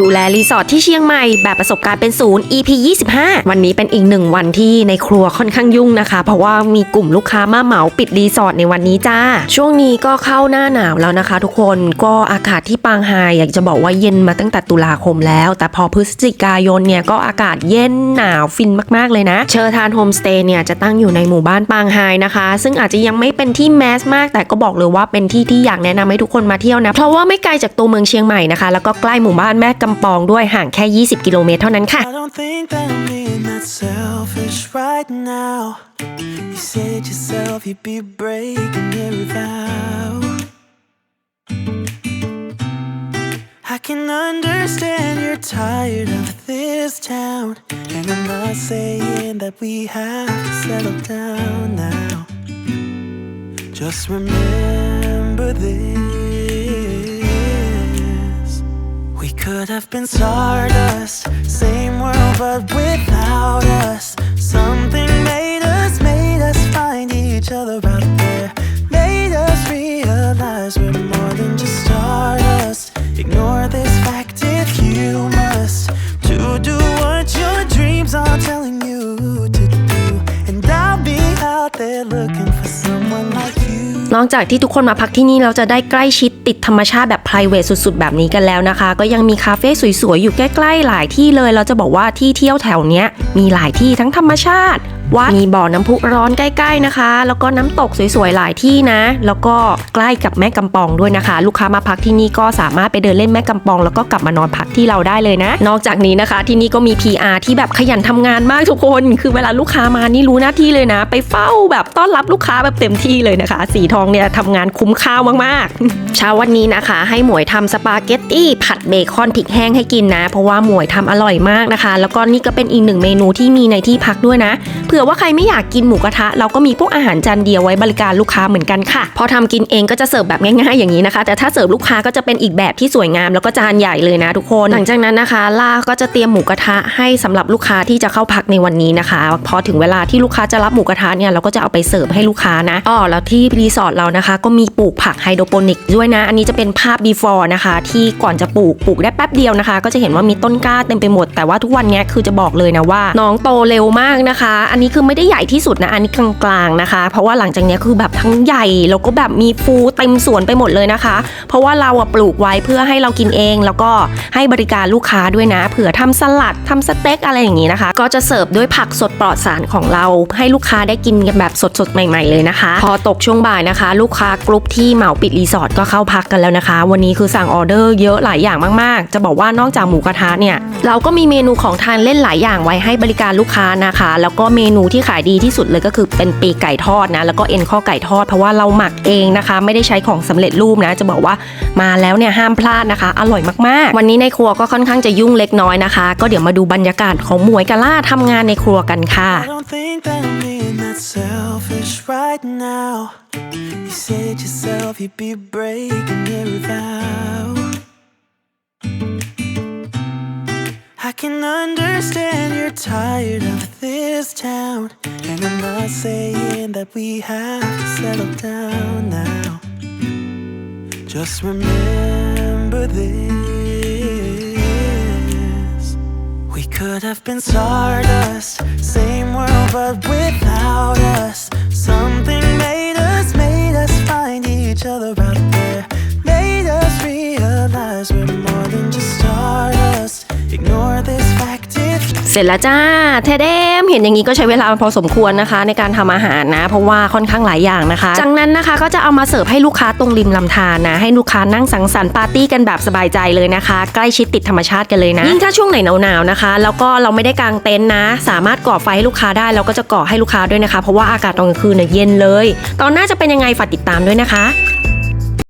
ดูแลรีสอร์ทที่เชียงใหม่แบบประสบการณ์เป็นศูนย์ EP 25 วันนี้เป็นอีกหนึ่งวันที่ในครัวค่อนข้างยุ่งนะคะ เพราะว่ามีกลุ่มลูกค้ามาเหมาปิดรีสอร์ทในวันนี้จ้า ช่วงนี้ก็เข้าหน้าหนาวแล้วนะคะ ทุกคนก็อากาศที่ปางไฮอยากจะบอกว่าเย็นมาตั้งแต่ตุลาคมแล้ว แต่พอพฤศจิกายนเนี่ยก็อากาศเย็นหนาวฟินมากๆเลยนะ เชอร์ทานโฮมสเตย์เนี่ยจะตั้งอยู่ในหมู่บ้านปางไฮนะคะ ซึ่งอาจจะยังไม่เป็นที่แมสมากแต่ก็บอกเลยว่าเป็นที่ที่อยากแนะนำให้ทุกคนมาเที่ยวนะเพราะว่าไม่ไกลจากตัวเมืองเชียงใหม่นะคะแล้วก็ใกล้หมู่บ้านแม่กำปองด้วยห่างแค่ 20 กิโลเมตรเท่านั้นค่ะ right now. You said yourself you'd be breaking every vow. I can understand you're tired of this town. And I'm not saying that we have to settle down now. Just remember this. Could have been stardust, same world but without us. Something made us, made us find each other out there. Made us realize we're more than just stardust. Ignore this fact if you must. To do what your dreams are telling you to do. And I'll be out there looking for someone like. นอกจากที่ทุกคนมาพักที่นี่เราจะได้ใกล้ชิดติดธรรมชาติแบบ p r i v a t สุดๆ แบบนี้กันแล้วนะคะ ก็ยังมีคาเฟ่สวยๆ อยู่ใกล้ๆ หลายที่เลย เราจะบอกว่าที่เที่ยวแถวเนี้ยมีหลายที่ทั้งธรรมชาติ วัด มีบ่อน้ำพุร้อนใกล้ ๆนะคะ แล้วก็น้ำตกสวยๆหลายที่นะ แล้วก็ใกล้กับแม่กำปองด้วยนะคะ ลูกค้ามาพักที่นี่ก็สามารถไปเดินเล่นแม่กำปอง แล้วก็กลับมานอนพักที่เราได้เลยนะ นอกจากนี้นะคะ ที่นี่ก็มี PR ที่แบบขยันทำงานมากทุกคน คือเวลาลูกค้ามานี่รู้หน้าที่เลยนะ ไปเฝ้าแบบต้อนรับลูกค้าแบบเต็มที่เลยนะคะ สีทองเนี่ยทำงานคุ้มข้ามากๆ เช้าวันนี้นะคะ ให้หมวยทำสปาเกตตี้ผัดเบคอนพริกแห้งให้กินนะ เพราะว่าหมวยทำอร่อยมากนะคะ แล้วก็นี่ก็เป็นอีกหนึ่งเมนูที่มีในที่พักด้วยนะเผื่อว่าใครไม่อยากกินหมูกระทะ เราก็มีพวกอาหารจานเดียวไว้บริการลูกค้าเหมือนกันค่ะ พอทำกินเองก็จะเสิร์ฟแบบง่ายๆอย่างนี้นะคะ แต่ถ้าเสิร์ฟลูกค้าก็จะเป็นอีกแบบที่สวยงามแล้วก็จานใหญ่เลยนะทุกคน หลังจากนั้นนะคะ ล่าก็จะเตรียมหมูกระทะให้สำหรับลูกค้าที่จะเข้าพักในวันนี้นะคะ พอถึงเวลาที่ลูกค้าจะรับหมูกระทะเนี่ยเราก็จะเอาไปเสิร์ฟให้ลูกค้านะอ๋อแล้วที่รีสอร์ทเรานะคะ ก็มีปลูกผักไฮโดรโปนิกด้วยนะ อันนี้จะเป็นภาพ before นะคะ ที่ก่อนจะปลูกปลูกได้แป๊บเดียวนะคะ ก็จะเห็นว่ามีต้นกล้าเต็มไปหมดแต่ว่าทุกวันนี้คือจะบอกเลยนะว่าน้องโตเร็วมากนะคะ อันนี้คือไม่ได้ใหญ่ที่สุดนะ อันนี้กลางๆนะคะ เพราะว่าหลังจากนี้คือแบบทั้งใหญ่แล้วก็แบบมีฟูเต็มสวนไปหมดเลยนะคะ เพราะว่าเราอะปลูกไว้เพื่อให้เรากินเอง แล้วก็ให้บริการลูกค้าด้วยนะ เผื่อทำสลัดทำสเต็กอะไรอย่างนี้นะคะ ก็จะเสิร์ฟด้วยผักสดปลอดสารของเรา ให้ลูกค้าได้กินกันแบบสดๆใหม่ ๆเลยนะคะ พอตกช่วงบ่ายนะคะ ลูกค้ากรุ๊ปที่เหมาปิดรีสอร์ทก็เข้าพักกันแล้วนะคะ วันนี้คือสั่งออเดอร์เยอะหลายอย่างมาก ๆ จะบอกว่านอกจากหมูกระทะเนี่ยเราก็มีเมนูของทานเล่นหลายอย่างไว้ให้บริการลูกค้านะคะ แล้วก็เมนนูที่ขายดีที่สุดเลยก็คือเป็นปีไก่ทอดนะ แล้วก็เอ็นข้อไก่ทอดเพราะว่าเราหมักเองนะคะ ไม่ได้ใช้ของสำเร็จรูปนะ จะบอกว่ามาแล้วเนี่ยห้ามพลาดนะคะ อร่อยมากๆ วันนี้ในครัวก็ค่อนข้างจะยุ่งเล็กน้อยนะคะ ก็เดี๋ยวมาดูบรรยากาศของหมวยกะล่าทำงานในครัวกันค่ะ selfish right now. You said yourself you'd be breaking every vow. Can understand you're tired of this town. And I'm not saying that we have to settle down now. Just remember this. We could have been stardust, same world but without us. Something เสร็จแล้วจ้าเทเดมเห็นอย่างนี้ก็ใช้เวลาพอสมควรนะคะ ในการทำอาหารนะ เพราะว่าค่อนข้างหลายอย่างนะคะ จากนั้นนะคะก็จะเอามาเสิร์ฟให้ลูกค้าตรงริมลำธารนะ ให้ลูกค้านั่งสังสรรค์ปาร์ตี้กันแบบสบายใจเลยนะคะ ใกล้ชิดติดธรรมชาติกันเลยนะ ยิ่งถ้าช่วงไหนหนาวๆนะคะ แล้วก็เราไม่ได้กางเต็นท์นะ สามารถก่อไฟให้ลูกค้าได้เราก็จะก่อให้ลูกค้าด้วยนะคะ เพราะว่าอากาศตอนกลางคืนเนี่ยเย็นเลย ตอนหน้าจะเป็นยังไงฝากติดตามด้วยนะคะ